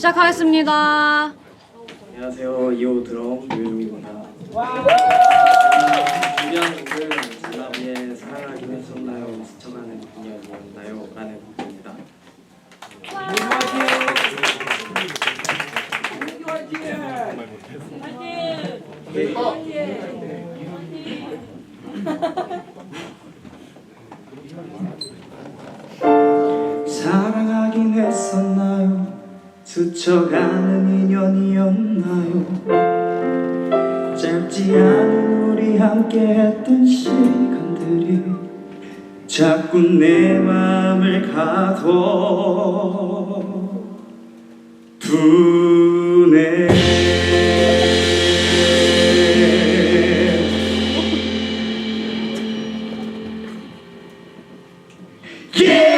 시작하겠습니다. 안녕하세요. 이호 드럼 유유입니다. 준비한 곡은 잔나비의 사랑하긴 했었나요? 스쳐가는 그녀였나요? 라는 곡입니다. 화이팅! 화이팅! 화이팅! 스쳐가는 인연이었나요 짧지 않은 우리 함께 했던 시간들이 자꾸 내 맘을 가둬 두네 yeah!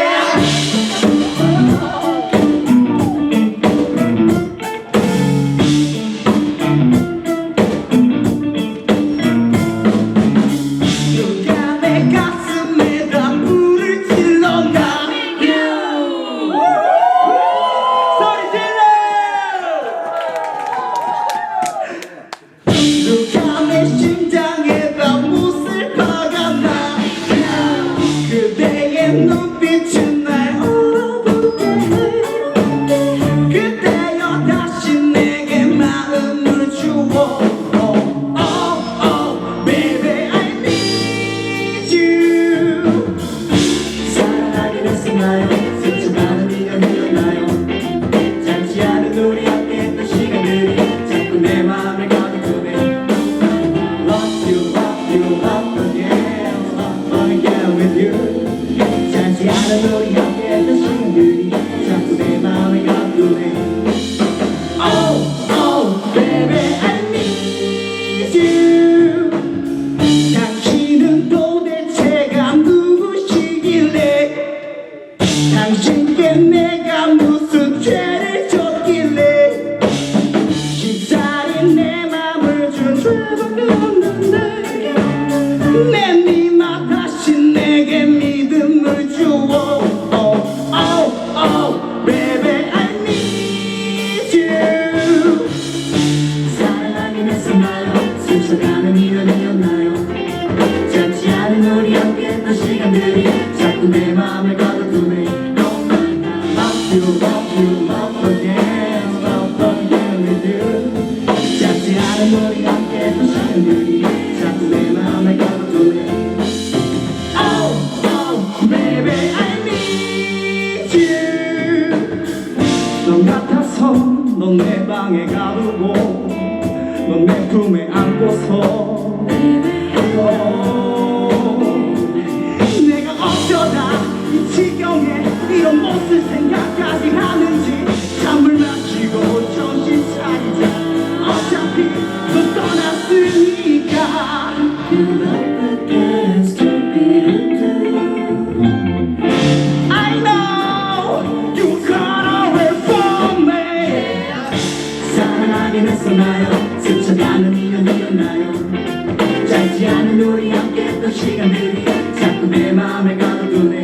넌내 방에 가두고 넌내 품에 안고서 했었나요 스쳐가는 인연이었나요 짧지 않은 우리 함께 했던 시간들이 자꾸 내 마음에 가득 두네